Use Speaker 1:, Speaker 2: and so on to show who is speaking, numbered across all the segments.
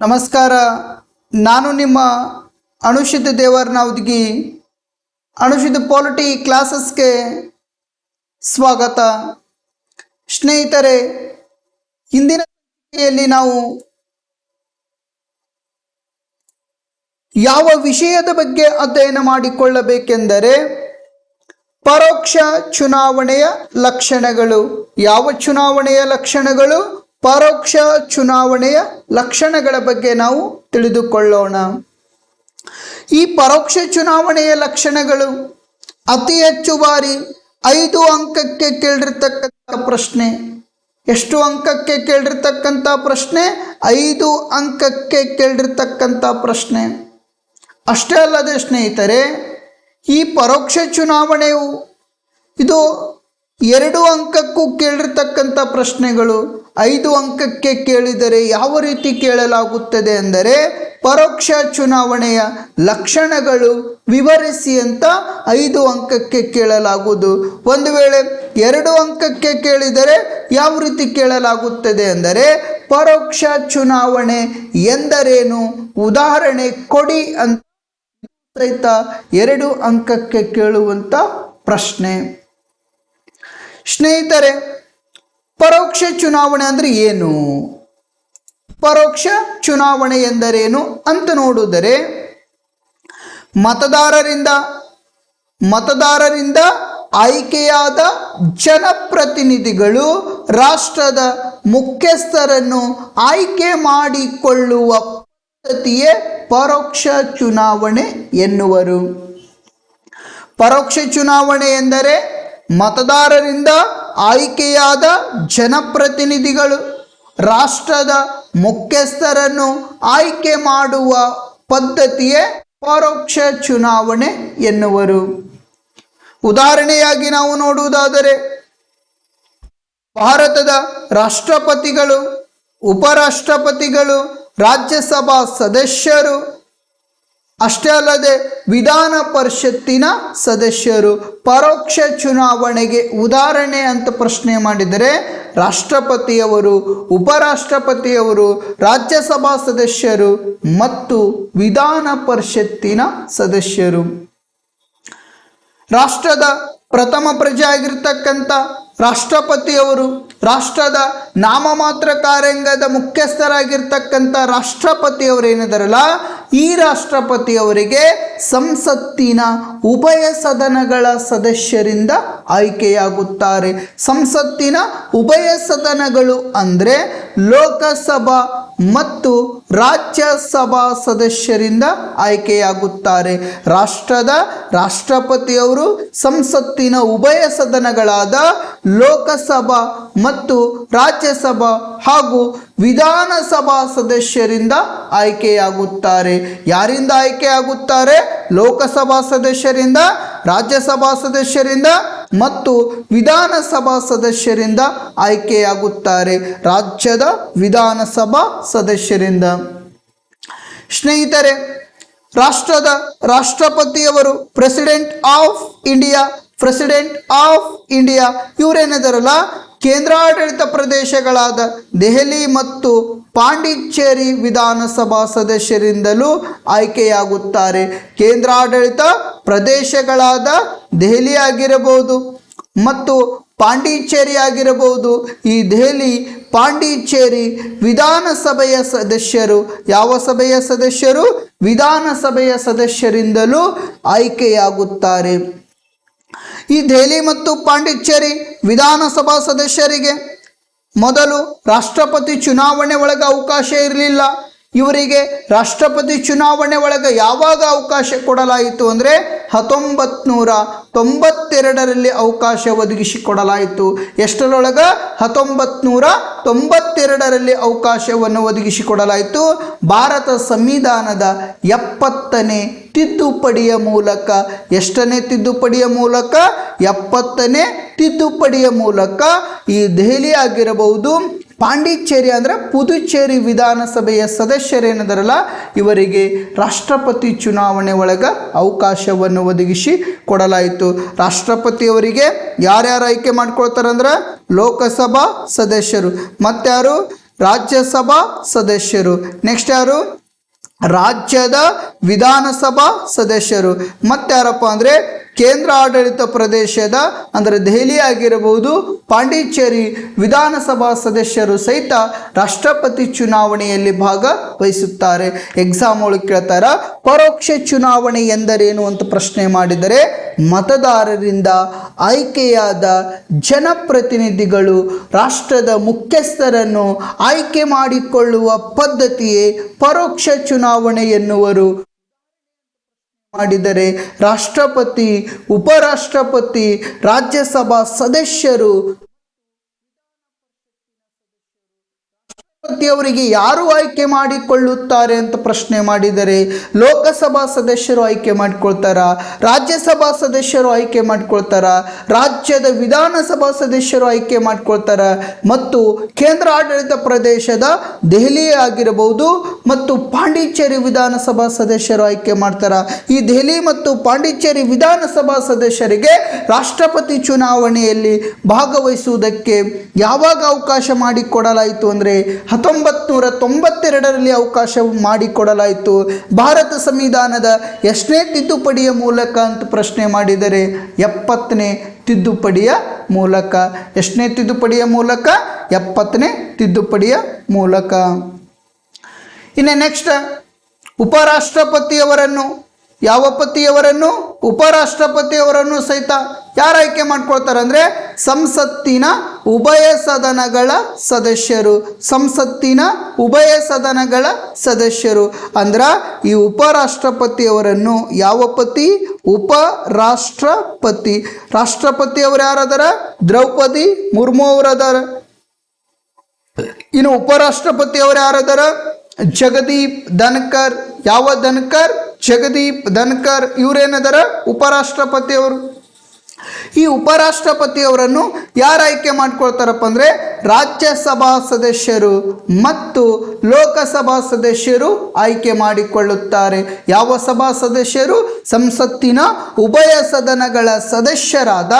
Speaker 1: ನಮಸ್ಕಾರ. ನಾನು ನಿಮ್ಮ ಅನುಷಿತ ಉದ್ಗಿ ಅನುಷಿತ ಪಾಲಿಟಿ ಕ್ಲಾಸಸ್ಗೆ ಸ್ವಾಗತ. ಸ್ನೇಹಿತರೆ, ಇಂದಿನ ನಾವು ಯಾವ ವಿಷಯದ ಬಗ್ಗೆ ಅಧ್ಯಯನ ಮಾಡಿಕೊಳ್ಳಬೇಕೆಂದರೆ, ಪರೋಕ್ಷ ಚುನಾವಣೆಯ ಲಕ್ಷಣಗಳು. ಯಾವ ಚುನಾವಣೆಯ ಲಕ್ಷಣಗಳು? ಪರೋಕ್ಷ ಚುನಾವಣೆಯ ಲಕ್ಷಣಗಳ ಬಗ್ಗೆ ನಾವು ತಿಳಿದುಕೊಳ್ಳೋಣ. ಈ ಪರೋಕ್ಷ ಚುನಾವಣೆಯ ಲಕ್ಷಣಗಳು ಅತಿ ಹೆಚ್ಚು ಬಾರಿ ಐದು ಅಂಕಕ್ಕೆ ಕೇಳಿರ್ತಕ್ಕಂಥ ಪ್ರಶ್ನೆ. ಎಷ್ಟು ಅಂಕಕ್ಕೆ ಕೇಳಿರ್ತಕ್ಕಂಥ ಪ್ರಶ್ನೆ? ಐದು ಅಂಕಕ್ಕೆ ಕೇಳಿರ್ತಕ್ಕಂಥ ಪ್ರಶ್ನೆ. ಅಷ್ಟೇ ಅಲ್ಲದೆ ಸ್ನೇಹಿತರೆ, ಈ ಪರೋಕ್ಷ ಚುನಾವಣೆಯು ಇದು ಎರಡು ಅಂಕಕ್ಕೂ ಕೇಳಿರ್ತಕ್ಕಂಥ ಪ್ರಶ್ನೆಗಳು ಐದು ಅಂಕಕ್ಕೆ ಕೇಳಿದರೆ ಯಾವ ರೀತಿ ಕೇಳಲಾಗುತ್ತದೆ ಅಂದರೆ ಪರೋಕ್ಷ ಚುನಾವಣೆಯ ಲಕ್ಷಣಗಳು ವಿವರಿಸಿ ಅಂತ ಐದು ಅಂಕಕ್ಕೆ ಕೇಳಲಾಗುವುದು. ಒಂದು ವೇಳೆ ಎರಡು ಅಂಕಕ್ಕೆ ಕೇಳಿದರೆ ಯಾವ ರೀತಿ ಕೇಳಲಾಗುತ್ತದೆ ಅಂದರೆ ಪರೋಕ್ಷ ಚುನಾವಣೆ ಎಂದರೇನು? ಉದಾಹರಣೆ ಕೊಡಿ ಅಂತ ಎರಡು ಅಂಕಕ್ಕೆ ಕೇಳುವಂಥ ಪ್ರಶ್ನೆ. ಸ್ನೇಹಿತರೆ, ಪರೋಕ್ಷ ಚುನಾವಣೆ ಅಂದರೆ ಏನು? ಪರೋಕ್ಷ ಚುನಾವಣೆ ಎಂದರೇನು ಅಂತ ನೋಡಿದರೆ, ಮತದಾರರಿಂದ ಮತದಾರರಿಂದ ಆಯ್ಕೆಯಾದ ಜನಪ್ರತಿನಿಧಿಗಳು ರಾಷ್ಟ್ರದ ಮುಖ್ಯಸ್ಥರನ್ನು ಆಯ್ಕೆ ಮಾಡಿಕೊಳ್ಳುವ ಪದ್ಧತಿಯೇ ಪರೋಕ್ಷ ಚುನಾವಣೆ ಎನ್ನುವರು. ಪರೋಕ್ಷ ಚುನಾವಣೆ ಎಂದರೆ ಮತದಾರರಿಂದ ಆಯ್ಕೆಯಾದ ಜನಪ್ರತಿನಿಧಿಗಳು ರಾಷ್ಟ್ರದ ಮುಖ್ಯಸ್ಥರನ್ನು ಆಯ್ಕೆ ಮಾಡುವ ಪದ್ಧತಿಯೇ ಪರೋಕ್ಷ ಚುನಾವಣೆ ಎನ್ನುವರು. ಉದಾಹರಣೆಯಾಗಿ ನಾವು ನೋಡುವುದಾದರೆ, ಭಾರತದ ರಾಷ್ಟ್ರಪತಿಗಳು, ಉಪರಾಷ್ಟ್ರಪತಿಗಳು, ರಾಜ್ಯಸಭಾ ಸದಸ್ಯರು ಅಷ್ಟೇ ಅಲ್ಲದೆ ವಿಧಾನ ಪರಿಷತ್ತಿನ ಸದಸ್ಯರು ಪರೋಕ್ಷ ಚುನಾವಣೆಗೆ ಉದಾಹರಣೆ ಅಂತ ಪ್ರಶ್ನೆ ಮಾಡಿದರೆ ರಾಷ್ಟ್ರಪತಿಯವರು, ಉಪರಾಷ್ಟ್ರಪತಿಯವರು, ರಾಜ್ಯಸಭಾ ಸದಸ್ಯರು ಮತ್ತು ವಿಧಾನ ಪರಿಷತ್ತಿನ ಸದಸ್ಯರು. ರಾಷ್ಟ್ರದ ಪ್ರಥಮ ಪ್ರಜೆ ಆಗಿರ್ತಕ್ಕಂಥ ರಾಷ್ಟ್ರಪತಿಯವರು ರಾಷ್ಟ್ರದ ನಾಮಮಾತ್ರ ಕಾರ್ಯಾಂಗದ ಮುಖ್ಯಸ್ಥರಾಗಿರ್ತಕ್ಕಂಥ ರಾಷ್ಟ್ರಪತಿಯವರು ಏನಿದಾರಲ್ಲ ಈ ರಾಷ್ಟ್ರಪತಿಯವರಿಗೆ ಸಂಸತ್ತಿನ ಉಭಯ ಸದನಗಳ ಸದಸ್ಯರಿಂದ ಆಯ್ಕೆಯಾಗುತ್ತಾರೆ. ಸಂಸತ್ತಿನ ಉಭಯ ಸದನಗಳು ಅಂದರೆ ಲೋಕಸಭಾ ಮತ್ತು ರಾಜ್ಯಸಭಾ ಸದಸ್ಯರಿಂದ ಆಯ್ಕೆಯಾಗುತ್ತಾರೆ. ರಾಷ್ಟ್ರದ ರಾಷ್ಟ್ರಪತಿಯವರು ಸಂಸತ್ತಿನ ಉಭಯ ಸದನಗಳಾದ ಲೋಕಸಭಾ ಮತ್ತು ರಾಜ್ಯಸಭಾ ಹಾಗೂ ವಿಧಾನಸಭಾ ಸದಸ್ಯರಿಂದ ಆಯ್ಕೆಯಾಗುತ್ತಾರೆ. ಯಾರಿಂದ ಆಯ್ಕೆಯಾಗುತ್ತಾರೆ? ಲೋಕಸಭಾ ಸದಸ್ಯರಿಂದ, ರಾಜ್ಯಸಭಾ ಸದಸ್ಯರಿಂದ ಮತ್ತು ವಿಧಾನಸಭಾ ಸದಸ್ಯರಿಂದ ಆಯ್ಕೆಯಾಗುತ್ತಾರೆ. ರಾಜ್ಯದ ವಿಧಾನಸಭಾ ಸದಸ್ಯರಿಂದ. ಸ್ನೇಹಿತರೆ, ರಾಷ್ಟ್ರದ ರಾಷ್ಟ್ರಪತಿಯವರು president of India president of India ಇವರೇನಿದಾರಲ್ಲ ಕೇಂದ್ರಾಡಳಿತ ಪ್ರದೇಶಗಳಾದ ದೆಹಲಿ ಮತ್ತು ಪಾಂಡಿಚೇರಿ ವಿಧಾನಸಭಾ ಸದಸ್ಯರಿಂದಲೂ ಆಯ್ಕೆಯಾಗುತ್ತಾರೆ. ಕೇಂದ್ರಾಡಳಿತ ಪ್ರದೇಶಗಳಾದ ದೆಹಲಿ ಆಗಿರಬಹುದು ಮತ್ತು ಪಾಂಡಿಚೇರಿ ಆಗಿರಬಹುದು. ಈ ದೆಹಲಿ, ಪಾಂಡಿಚೇರಿ ವಿಧಾನಸಭೆಯ ಸದಸ್ಯರು ಯಾವ ಸಭೆಯ ಸದಸ್ಯರು? ವಿಧಾನಸಭೆಯ ಸದಸ್ಯರಿಂದಲೂ ಆಯ್ಕೆಯಾಗುತ್ತಾರೆ. ಈ ದೆಹಲಿ ಮತ್ತು ಪಾಂಡಿಚೇರಿ ವಿಧಾನಸಭಾ ಸದಸ್ಯರಿಗೆ ಮೊದಲು ರಾಷ್ಟ್ರಪತಿ ಚುನಾವಣೆ ಒಳಗೆ ಅವಕಾಶ ಇರಲಿಲ್ಲ. ಇವರಿಗೆ ರಾಷ್ಟ್ರಪತಿ ಚುನಾವಣೆ ಒಳಗೆ ಯಾವಾಗ ಅವಕಾಶ ಕೊಡಲಾಯಿತು ಅಂದರೆ ಹತ್ತೊಂಬತ್ತು ನೂರ ತೊಂಬತ್ತೆರಡರಲ್ಲಿ ಅವಕಾಶ ಒದಗಿಸಿಕೊಡಲಾಯಿತು. ಎಷ್ಟರೊಳಗ? ಹತ್ತೊಂಬತ್ತು ನೂರ ತೊಂಬತ್ತೆರಡರಲ್ಲಿ ಅವಕಾಶವನ್ನು ಒದಗಿಸಿಕೊಡಲಾಯಿತು. ಭಾರತ ಸಂವಿಧಾನದ ಎಪ್ಪತ್ತನೇ ತಿದ್ದುಪಡಿಯ ಮೂಲಕ. ಎಷ್ಟನೇ ತಿದ್ದುಪಡಿಯ ಮೂಲಕ? ಎಪ್ಪತ್ತನೇ ತಿದ್ದುಪಡಿಯ ಮೂಲಕ. ಈ ದೆಹಲಿ ಆಗಿರಬಹುದು ಪಾಂಡಿಚೇರಿ ಅಂದರೆ ಪುದುಚೇರಿ ವಿಧಾನಸಭೆಯ ಸದಸ್ಯರೇನಿದಾರಲ್ಲ, ಇವರಿಗೆ ರಾಷ್ಟ್ರಪತಿ ಚುನಾವಣೆ ಒಳಗೆ ಅವಕಾಶವನ್ನು ಒದಗಿಸಿ ಕೊಡಲಾಯಿತು. ರಾಷ್ಟ್ರಪತಿಯವರಿಗೆ ಯಾರ್ಯಾರು ಆಯ್ಕೆ ಮಾಡ್ಕೊಳ್ತಾರಂದ್ರೆ ಲೋಕಸಭಾ ಸದಸ್ಯರು ಮತ್ತಾರು ರಾಜ್ಯಸಭಾ ಸದಸ್ಯರು, ನೆಕ್ಸ್ಟ್ ಯಾರು? ರಾಜ್ಯದ ವಿಧಾನಸಭಾ ಸದಸ್ಯರು. ಮತ್ತಾರಪ್ಪ ಅಂದರೆ ಕೇಂದ್ರ ಆಡಳಿತ ಪ್ರದೇಶದ, ಅಂದರೆ ದೆಹಲಿ ಆಗಿರಬಹುದು, ಪಾಂಡಿಚೇರಿ ವಿಧಾನಸಭಾ ಸದಸ್ಯರು ಸಹಿತ ರಾಷ್ಟ್ರಪತಿ ಚುನಾವಣೆಯಲ್ಲಿ ಭಾಗವಹಿಸುತ್ತಾರೆ. ಎಕ್ಸಾಮ್ ಒಳಗೆ ಕೇಳ್ತಾರ, ಪರೋಕ್ಷ ಚುನಾವಣೆ ಎಂದರೇನು ಅಂತ ಪ್ರಶ್ನೆ ಮಾಡಿದರೆ, ಮತದಾರರಿಂದ ಆಯ್ಕೆಯಾದ ಜನಪ್ರತಿನಿಧಿಗಳು ರಾಷ್ಟ್ರದ ಮುಖ್ಯಸ್ಥರನ್ನು ಆಯ್ಕೆ ಮಾಡಿಕೊಳ್ಳುವ ಪದ್ಧತಿಯೇ ಪರೋಕ್ಷ ಚುನಾವಣೆ ಎನ್ನುವರು. ಮಾಡಿದರೆ ರಾಷ್ಟ್ರಪತಿ ಉಪರಾಷ್ಟ್ರಪತಿ ರಾಜ್ಯಸಭಾ ಸದಸ್ಯರು ರಾಷ್ಟ್ರಪತಿಯವರಿಗೆ ಯಾರು ಆಯ್ಕೆ ಮಾಡಿಕೊಳ್ಳುತ್ತಾರೆ ಅಂತ ಪ್ರಶ್ನೆ ಮಾಡಿದರೆ ಲೋಕಸಭಾ ಸದಸ್ಯರು ಆಯ್ಕೆ ಮಾಡಿಕೊಳ್ತಾರ? ರಾಜ್ಯಸಭಾ ಸದಸ್ಯರು ಆಯ್ಕೆ ಮಾಡಿಕೊಳ್ತಾರ? ರಾಜ್ಯದ ವಿಧಾನಸಭಾ ಸದಸ್ಯರು ಆಯ್ಕೆ ಮಾಡಿಕೊಳ್ತಾರ? ಮತ್ತು ಕೇಂದ್ರ ಆಡಳಿತ ಪ್ರದೇಶದ ದೆಹಲಿ ಆಗಿರಬಹುದು ಮತ್ತು ಪಾಂಡಿಚೇರಿ ವಿಧಾನಸಭಾ ಸದಸ್ಯರು ಆಯ್ಕೆ ಮಾಡ್ತಾರ? ಈ ದೆಹಲಿ ಮತ್ತು ಪಾಂಡಿಚೇರಿ ವಿಧಾನಸಭಾ ಸದಸ್ಯರಿಗೆ ರಾಷ್ಟ್ರಪತಿ ಚುನಾವಣೆಯಲ್ಲಿ ಭಾಗವಹಿಸುವುದಕ್ಕೆ ಯಾವಾಗ ಅವಕಾಶ ಮಾಡಿಕೊಡಲಾಯಿತು ಅಂದರೆ ಹತ್ತೊಂಬತ್ತು ನೂರ ತೊಂಬತ್ತೆರಡರಲ್ಲಿ ಅವಕಾಶ ಮಾಡಿಕೊಡಲಾಯಿತು. ಭಾರತ ಸಂವಿಧಾನದ ಎಷ್ಟನೇ ತಿದ್ದುಪಡಿಯ ಮೂಲಕ ಅಂತ ಪ್ರಶ್ನೆ ಮಾಡಿದರೆ ಎಪ್ಪತ್ತನೇ ತಿದ್ದುಪಡಿಯ ಮೂಲಕ. ಎಷ್ಟನೇ ತಿದ್ದುಪಡಿಯ ಮೂಲಕ? ಎಪ್ಪತ್ತನೇ ತಿದ್ದುಪಡಿಯ ಮೂಲಕ. ಇನ್ನು ನೆಕ್ಸ್ಟ್ ಉಪರಾಷ್ಟ್ರಪತಿಯವರನ್ನು, ಯಾವ ಪತಿಯವರನ್ನು? ಉಪರಾಷ್ಟ್ರಪತಿಯವರನ್ನು ಸಹಿತ ಯಾರು ಆಯ್ಕೆ ಮಾಡ್ಕೊಳ್ತಾರೆ? ಅಂದರೆ ಸಂಸತ್ತಿನ ಉಭಯ ಸದನಗಳ ಸದಸ್ಯರು, ಸಂಸತ್ತಿನ ಉಭಯ ಸದನಗಳ ಸದಸ್ಯರು. ಅಂದ್ರೆ ಈ ಉಪರಾಷ್ಟ್ರಪತಿಯವರನ್ನು ಯಾವ ಪತಿ? ಉಪರಾಷ್ಟ್ರಪತಿ. ರಾಷ್ಟ್ರಪತಿಯವರು ಯಾರದರ? ದ್ರೌಪದಿ ಮುರ್ಮು ಅವರದರ. ಇನ್ನು ಉಪರಾಷ್ಟ್ರಪತಿಯವರು ಯಾರದಾರ? ಜಗದೀಪ್ ಧನ್ಕರ್. ಯಾವ ಧನ್ಕರ್? ಜಗದೀಪ್ ಧನ್ಕರ್. ಇವರೇನದಾರ? ಉಪರಾಷ್ಟ್ರಪತಿಯವರು. ಈ ಉಪರಾಷ್ಟ್ರಪತಿಯವರನ್ನು ಯಾರು ಆಯ್ಕೆ ಮಾಡ್ಕೊಳ್ತಾರಪ್ಪ ಅಂದರೆ ರಾಜ್ಯಸಭಾ ಸದಸ್ಯರು ಮತ್ತು ಲೋಕಸಭಾ ಸದಸ್ಯರು ಆಯ್ಕೆ ಮಾಡಿಕೊಳ್ಳುತ್ತಾರೆ. ಯಾವ ಸಭಾ ಸದಸ್ಯರು? ಸಂಸತ್ತಿನ ಉಭಯ ಸದನಗಳ ಸದಸ್ಯರಾದ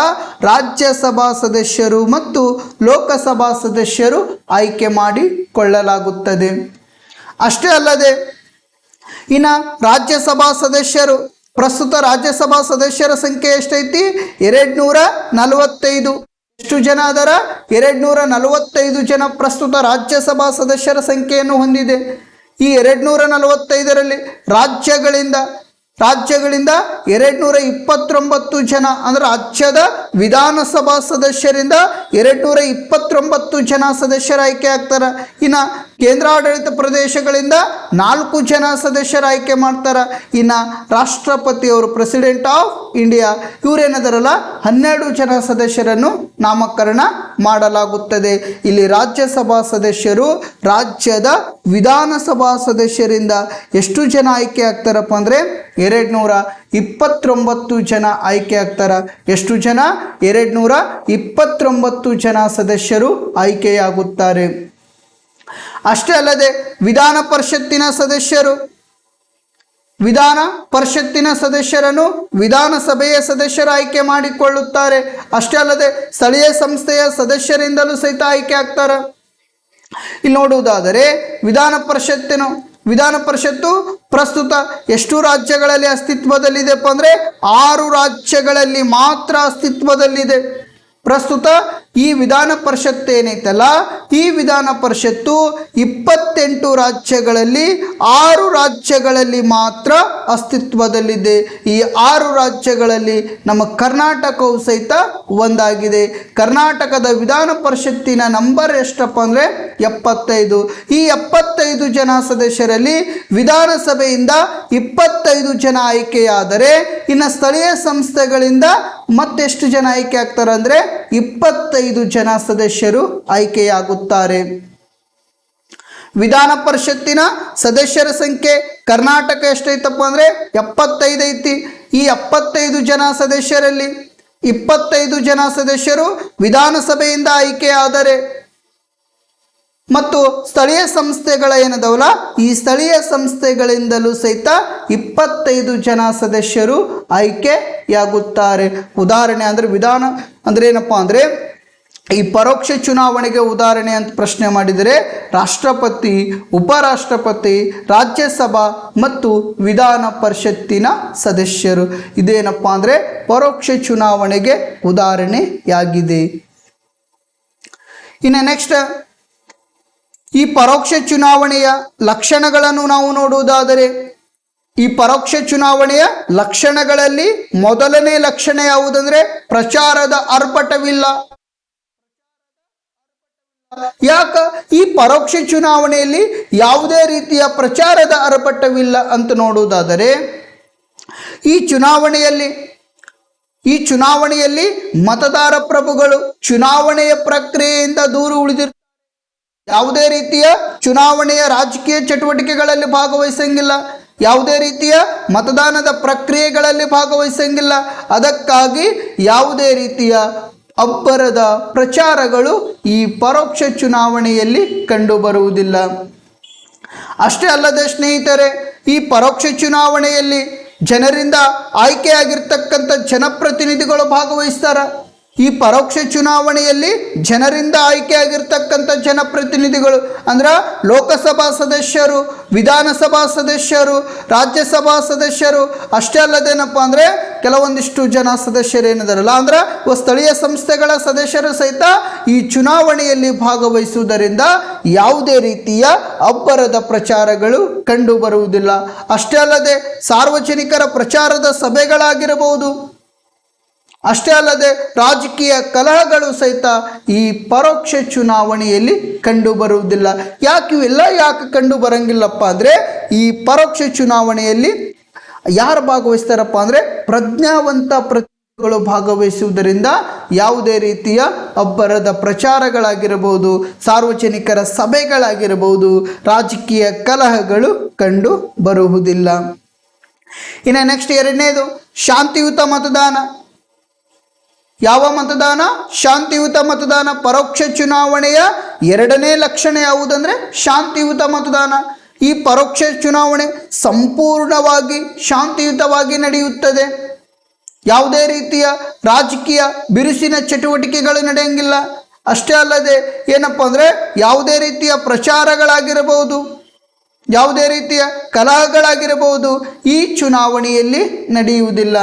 Speaker 1: ರಾಜ್ಯಸಭಾ ಸದಸ್ಯರು ಮತ್ತು ಲೋಕಸಭಾ ಸದಸ್ಯರು ಆಯ್ಕೆ ಮಾಡಿಕೊಳ್ಳಲಾಗುತ್ತದೆ. ಅಷ್ಟೇ ಅಲ್ಲದೆ, ಇನ್ನು ರಾಜ್ಯಸಭಾ ಸದಸ್ಯರು ಪ್ರಸ್ತುತ ರಾಜ್ಯಸಭಾ ಸದಸ್ಯರ ಸಂಖ್ಯೆ ಎಷ್ಟೈತಿ? ಎರಡು ನೂರ ನಲವತ್ತೈದು ಎಷ್ಟು ಜನ ಅದರ? ಎರಡು ನೂರ ನಲವತ್ತೈದು ಜನ ಪ್ರಸ್ತುತ ರಾಜ್ಯಸಭಾ ಸದಸ್ಯರ ಸಂಖ್ಯೆಯನ್ನು ಹೊಂದಿದೆ. ಈ ಎರಡು ನೂರ ನಲವತ್ತೈದರಲ್ಲಿ ರಾಜ್ಯಗಳಿಂದ ರಾಜ್ಯಗಳಿಂದ ಎರಡು ನೂರ ಇಪ್ಪತ್ತೊಂಬತ್ತು ಜನ, ಅಂದರೆ ರಾಜ್ಯದ ವಿಧಾನಸಭಾ ಸದಸ್ಯರಿಂದ ಎರಡು ನೂರ ಇಪ್ಪತ್ತೊಂಬತ್ತು ಜನ ಸದಸ್ಯರ ಆಯ್ಕೆ ಆಗ್ತಾರೆ. ಇನ್ನು ಕೇಂದ್ರಾಡಳಿತ ಪ್ರದೇಶಗಳಿಂದ ನಾಲ್ಕು ಜನ ಸದಸ್ಯರ ಆಯ್ಕೆ ಮಾಡ್ತಾರೆ. ಇನ್ನು ರಾಷ್ಟ್ರಪತಿಯವರು ಪ್ರೆಸಿಡೆಂಟ್ ಆಫ್ ಇಂಡಿಯಾ ಇವರೇನದರಲ್ಲ? ಹನ್ನೆರಡು ಜನ ಸದಸ್ಯರನ್ನು ನಾಮಕರಣ ಮಾಡಲಾಗುತ್ತದೆ. ಇಲ್ಲಿ ರಾಜ್ಯಸಭಾ ಸದಸ್ಯರು ರಾಜ್ಯದ ವಿಧಾನಸಭಾ ಸದಸ್ಯರಿಂದ ಎಷ್ಟು ಜನ ಆಯ್ಕೆ ಆಗ್ತಾರಪ್ಪ ಅಂದರೆ ಎರಡು ನೂರ ಇಪ್ಪತ್ತೊಂಬತ್ತು ಜನ ಆಯ್ಕೆ ಆಗ್ತಾರ. ಎಷ್ಟು ಜನ? ಎರಡು ನೂರ ಇಪ್ಪತ್ತೊಂಬತ್ತು ಜನ ಸದಸ್ಯರು ಆಯ್ಕೆಯಾಗುತ್ತಾರೆ. ಅಷ್ಟೇ ಅಲ್ಲದೆ ವಿಧಾನ ಪರಿಷತ್ತಿನ ಸದಸ್ಯರು, ವಿಧಾನ ಪರಿಷತ್ತಿನ ಸದಸ್ಯರನ್ನು ವಿಧಾನಸಭೆಯ ಸದಸ್ಯರು ಆಯ್ಕೆ ಮಾಡಿಕೊಳ್ಳುತ್ತಾರೆ. ಅಷ್ಟೇ ಅಲ್ಲದೆ ಸ್ಥಳೀಯ ಸಂಸ್ಥೆಯ ಸದಸ್ಯರಿಂದಲೂ ಸಹಿತ ಆಯ್ಕೆ ಆಗ್ತಾರೆ. ಇಲ್ಲಿ ನೋಡುವುದಾದರೆ ವಿಧಾನ ಪರಿಷತ್ತಿನ, ವಿಧಾನ ಪರಿಷತ್ತು ಪ್ರಸ್ತುತ ಎಷ್ಟು ರಾಜ್ಯಗಳಲ್ಲಿ ಅಸ್ತಿತ್ವದಲ್ಲಿದೆಪ್ಪ ಅಂದರೆ ಆರು ರಾಜ್ಯಗಳಲ್ಲಿ ಮಾತ್ರ ಅಸ್ತಿತ್ವದಲ್ಲಿದೆ. ಪ್ರಸ್ತುತ ಈ ವಿಧಾನ ಪರಿಷತ್ ಏನೈತಲ್ಲ, ಈ ವಿಧಾನ ಪರಿಷತ್ತು ಇಪ್ಪತ್ತೆಂಟು ರಾಜ್ಯಗಳಲ್ಲಿ ಆರು ರಾಜ್ಯಗಳಲ್ಲಿ ಮಾತ್ರ ಅಸ್ತಿತ್ವದಲ್ಲಿದೆ. ಈ ಆರು ರಾಜ್ಯಗಳಲ್ಲಿ ನಮ್ಮ ಕರ್ನಾಟಕವು ಸಹಿತ ಒಂದಾಗಿದೆ. ಕರ್ನಾಟಕದ ವಿಧಾನ ಪರಿಷತ್ತಿನ ನಂಬರ್ ಎಷ್ಟಪ್ಪ ಅಂದರೆ ಎಪ್ಪತ್ತೈದು. ಈ ಎಪ್ಪತ್ತೈದು ಜನ ಸದಸ್ಯರಲ್ಲಿ ವಿಧಾನಸಭೆಯಿಂದ ಇಪ್ಪತ್ತೈದು ಜನ ಆಯ್ಕೆಯಾದರೆ, ಇನ್ನು ಸ್ಥಳೀಯ ಸಂಸ್ಥೆಗಳಿಂದ ಮತ್ತೆಷ್ಟು ಜನ ಆಯ್ಕೆ ಆಗ್ತಾರೆ ಅಂದರೆ ಇಪ್ಪತ್ತೈದು ಜನ ಸದಸ್ಯರು ಆಯ್ಕೆಯಾಗುತ್ತಾರೆ. ವಿಧಾನ ಪರಿಷತ್ತಿನ ಸದಸ್ಯರ ಸಂಖ್ಯೆ ಕರ್ನಾಟಕ ಎಷ್ಟೈತಪ್ಪ ಅಂದರೆ ಎಪ್ಪತ್ತೈದು ಐತಿ. ಈ ಎಪ್ಪತ್ತೈದು ಜನ ಸದಸ್ಯರಲ್ಲಿ ಇಪ್ಪತ್ತೈದು ಜನ ಸದಸ್ಯರು ವಿಧಾನಸಭೆಯಿಂದ ಆಯ್ಕೆಯಾದರೆ ಮತ್ತು ಸ್ಥಳೀಯ ಸಂಸ್ಥೆಗಳ ಏನದವಲ್ಲ? ಈ ಸ್ಥಳೀಯ ಸಂಸ್ಥೆಗಳಿಂದಲೂ ಸಹಿತ ಇಪ್ಪತ್ತೈದು ಜನ ಸದಸ್ಯರು ಆಯ್ಕೆಯಾಗುತ್ತಾರೆ. ಉದಾಹರಣೆ ಅಂದರೆ ವಿಧಾನ ಅಂದ್ರೆ ಏನಪ್ಪ ಅಂದರೆ ಈ ಪರೋಕ್ಷ ಚುನಾವಣೆಗೆ ಉದಾಹರಣೆ ಅಂತ ಪ್ರಶ್ನೆ ಮಾಡಿದರೆ ರಾಷ್ಟ್ರಪತಿ, ಉಪರಾಷ್ಟ್ರಪತಿ, ರಾಜ್ಯಸಭಾ ಮತ್ತು ವಿಧಾನ ಪರಿಷತ್ತಿನ ಸದಸ್ಯರು. ಇದೇನಪ್ಪ ಅಂದರೆ ಪರೋಕ್ಷ ಚುನಾವಣೆಗೆ ಉದಾಹರಣೆಯಾಗಿದೆ. ಇನ್ನು ನೆಕ್ಸ್ಟ್ ಈ ಪರೋಕ್ಷ ಚುನಾವಣೆಯ ಲಕ್ಷಣಗಳನ್ನು ನಾವು ನೋಡುವುದಾದರೆ, ಈ ಪರೋಕ್ಷ ಚುನಾವಣೆಯ ಲಕ್ಷಣಗಳಲ್ಲಿ ಮೊದಲನೇ ಲಕ್ಷಣ ಯಾವುದಂದ್ರೆ ಪ್ರಚಾರದ ಅರ್ಪಟವಿಲ್ಲ. ಯಾಕ? ಈ ಪರೋಕ್ಷ ಚುನಾವಣೆಯಲ್ಲಿ ಯಾವುದೇ ರೀತಿಯ ಪ್ರಚಾರದ ಅರ್ಪಟವಿಲ್ಲ ಅಂತ ನೋಡುವುದಾದರೆ, ಈ ಚುನಾವಣೆಯಲ್ಲಿ ಈ ಚುನಾವಣೆಯಲ್ಲಿ ಮತದಾರ ಪ್ರಭುಗಳು ಚುನಾವಣೆಯ ಪ್ರಕ್ರಿಯೆಯಿಂದ ದೂರ ಉಳಿದಿರ್ತಾರೆ. ಯಾವುದೇ ರೀತಿಯ ಚುನಾವಣೆಯ ರಾಜಕೀಯ ಚಟುವಟಿಕೆಗಳಲ್ಲಿ ಭಾಗವಹಿಸಂಗಿಲ್ಲ, ಯಾವುದೇ ರೀತಿಯ ಮತದಾನದ ಪ್ರಕ್ರಿಯೆಗಳಲ್ಲಿ ಭಾಗವಹಿಸಂಗಿಲ್ಲ. ಅದಕ್ಕಾಗಿ ಯಾವುದೇ ರೀತಿಯ ಅಬ್ಬರದ ಪ್ರಚಾರಗಳು ಈ ಪರೋಕ್ಷ ಚುನಾವಣೆಯಲ್ಲಿ ಕಂಡುಬರುವುದಿಲ್ಲ. ಅಷ್ಟೇ ಅಲ್ಲದೆ ಸ್ನೇಹಿತರೆ, ಈ ಪರೋಕ್ಷ ಚುನಾವಣೆಯಲ್ಲಿ ಜನರಿಂದ ಆಯ್ಕೆಯಾಗಿರ್ತಕ್ಕಂಥ ಜನಪ್ರತಿನಿಧಿಗಳು ಭಾಗವಹಿಸ್ತಾರ. ಈ ಪರೋಕ್ಷ ಚುನಾವಣೆಯಲ್ಲಿ ಜನರಿಂದ ಆಯ್ಕೆಯಾಗಿರ್ತಕ್ಕಂಥ ಜನಪ್ರತಿನಿಧಿಗಳು, ಅಂದ್ರೆ ಲೋಕಸಭಾ ಸದಸ್ಯರು, ವಿಧಾನಸಭಾ ಸದಸ್ಯರು, ರಾಜ್ಯಸಭಾ ಸದಸ್ಯರು, ಅಷ್ಟೇ ಅಲ್ಲದೇನಪ್ಪ ಅಂದರೆ ಕೆಲವೊಂದಿಷ್ಟು ಜನ ಸದಸ್ಯರು ಏನಿದಾರಲ್ಲ ಅಂದ್ರೆ ಸ್ಥಳೀಯ ಸಂಸ್ಥೆಗಳ ಸದಸ್ಯರು ಸಹಿತ ಈ ಚುನಾವಣೆಯಲ್ಲಿ ಭಾಗವಹಿಸುವುದರಿಂದ ಯಾವುದೇ ರೀತಿಯ ಅಬ್ಬರದ ಪ್ರಚಾರಗಳು ಕಂಡು ಬರುವುದಿಲ್ಲ ಅಷ್ಟೇ ಅಲ್ಲದೆ ಸಾರ್ವಜನಿಕರ ಪ್ರಚಾರದ ಸಭೆಗಳಾಗಿರಬಹುದು. ಅಷ್ಟೇ ಅಲ್ಲದೆ ರಾಜಕೀಯ ಕಲಹಗಳು ಸಹಿತ ಈ ಪರೋಕ್ಷ ಚುನಾವಣೆಯಲ್ಲಿ ಕಂಡು ಬರುವುದಿಲ್ಲ. ಯಾಕೆ ಇವೆಲ್ಲ ಯಾಕೆ ಕಂಡು ಬರಂಗಿಲ್ಲಪ್ಪ ಅಂದರೆ ಈ ಪರೋಕ್ಷ ಚುನಾವಣೆಯಲ್ಲಿ ಯಾರು ಭಾಗವಹಿಸ್ತಾರಪ್ಪ ಅಂದರೆ ಪ್ರಜ್ಞಾವಂತ ಪ್ರತಿಗಳು ಭಾಗವಹಿಸುವುದರಿಂದ ಯಾವುದೇ ರೀತಿಯ ಅಬ್ಬರದ ಪ್ರಚಾರಗಳಾಗಿರಬಹುದು, ಸಾರ್ವಜನಿಕರ ಸಭೆಗಳಾಗಿರಬಹುದು, ರಾಜಕೀಯ ಕಲಹಗಳು ಕಂಡು ಬರುವುದಿಲ್ಲ. ಇನ್ನು ನೆಕ್ಸ್ಟ್ ಎರಡನೇದು ಶಾಂತಿಯುತ ಮತದಾನ. ಯಾವ ಮತದಾನ? ಶಾಂತಿಯುತ ಮತದಾನ, ಪರೋಕ್ಷ ಚುನಾವಣೆಯ ಎರಡನೇ ಲಕ್ಷಣ ಯಾವುದಂದ್ರೆ ಶಾಂತಿಯುತ ಮತದಾನ. ಈ ಪರೋಕ್ಷ ಚುನಾವಣೆ ಸಂಪೂರ್ಣವಾಗಿ ಶಾಂತಿಯುತವಾಗಿ ನಡೆಯುತ್ತದೆ. ಯಾವುದೇ ರೀತಿಯ ರಾಜಕೀಯ ಬಿರುಸಿನ ಚಟುವಟಿಕೆಗಳು ನಡೆಯಂಗಿಲ್ಲ. ಅಷ್ಟೇ ಅಲ್ಲದೆ ಏನಪ್ಪ ಅಂದರೆ ಯಾವುದೇ ರೀತಿಯ ಪ್ರಚಾರಗಳಾಗಿರಬಹುದು, ಯಾವುದೇ ರೀತಿಯ ಕಲಹಗಳಾಗಿರಬಹುದು ಈ ಚುನಾವಣೆಯಲ್ಲಿ ನಡೆಯುವುದಿಲ್ಲ.